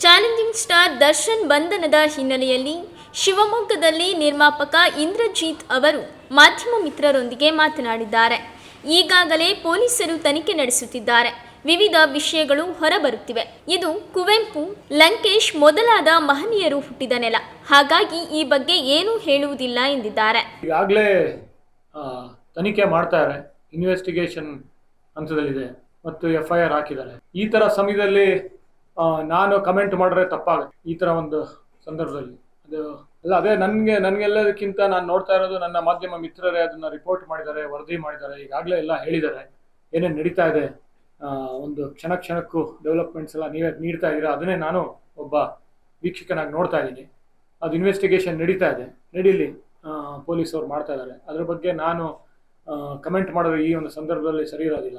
Star Darshan ಬಂಧನದ ಹಿನ್ನೆಲೆಯಲ್ಲಿ ಶಿವಮೊಗ್ಗದಲ್ಲಿ ನಿರ್ಮಾಪಕ ಇಂದ್ರಜಿತ್ ಅವರು ಮಾಧ್ಯಮ ಮಿತ್ರರೊಂದಿಗೆ ಮಾತನಾಡಿದ್ದಾರೆ. ಈಗಾಗಲೇ ಪೊಲೀಸರು ತನಿಖೆ ನಡೆಸುತ್ತಿದ್ದಾರೆ. ವಿವಿಧ ವಿಷಯಗಳು ಹೊರಬರುತ್ತಿವೆ. ಇದು ಕುವೆಂಪು, ಲಂಕೇಶ್ ಮೊದಲಾದ ಮಹನೀಯರು ಹುಟ್ಟಿದ ನೆಲ. ಹಾಗಾಗಿ ಈ ಬಗ್ಗೆ ಏನೂ ಹೇಳುವುದಿಲ್ಲ ಎಂದಿದ್ದಾರೆ. ಈಗಾಗಲೇ ತನಿಖೆ ಮಾಡ್ತಾರೆ ಇನ್ವೆಸ್ಟಿಗೇಷನ್ ಹಂತದಲ್ಲಿದೆ. ಮತ್ತು ಎಫ್ ಐ ಆರ್ ಹಾಕಿದ್ದಾರೆ. ಈ ತರ ಸಮಯದಲ್ಲಿ ನಾನು ಕಮೆಂಟ್ ಮಾಡಿದ್ರೆ ತಪ್ಪಾಗುತ್ತೆ. ಈ ಥರ ಒಂದು ಸಂದರ್ಭದಲ್ಲಿ. ಅದು ಅಲ್ಲ, ಅದೇ ನನಗೆ, ನನಗೆಲ್ಲದಕ್ಕಿಂತ ನಾನು ನೋಡ್ತಾ ಇರೋದು ನನ್ನ ಮಾಧ್ಯಮ ಮಿತ್ರರೇ ಅದನ್ನ ರಿಪೋರ್ಟ್ ಮಾಡಿದ್ದಾರೆ, ವರದಿ ಮಾಡಿದ್ದಾರೆ, ಈಗಾಗಲೇ ಎಲ್ಲ ಹೇಳಿದ್ದಾರೆ. ಏನೇನು ನಡೀತಾ ಇದೆ ಒಂದು ಕ್ಷಣ ಕ್ಷಣಕ್ಕೂ ಡೆವಲಪ್ಮೆಂಟ್ಸ್ ಎಲ್ಲ ನೀವೇ ನೀಡ್ತಾ ಇದ್ದೀರಾ, ಅದನ್ನೇ ನಾನು ಒಬ್ಬ ವೀಕ್ಷಕನಾಗಿ ನೋಡ್ತಾ ಇದ್ದೀನಿ. ಅದು ಇನ್ವೆಸ್ಟಿಗೇಷನ್ ನಡೀತಾ ಇದೆ. ನಡೀಲಿ ಪೊಲೀಸ್ ಅವ್ರು ಮಾಡ್ತಾ ಇದ್ದಾರೆ. ಅದ್ರ ಬಗ್ಗೆ ನಾನು ಕಮೆಂಟ್ ಮಾಡೋದು ಈ ಒಂದು ಸಂದರ್ಭದಲ್ಲಿ ಸರಿ ಇರೋದಿಲ್ಲ.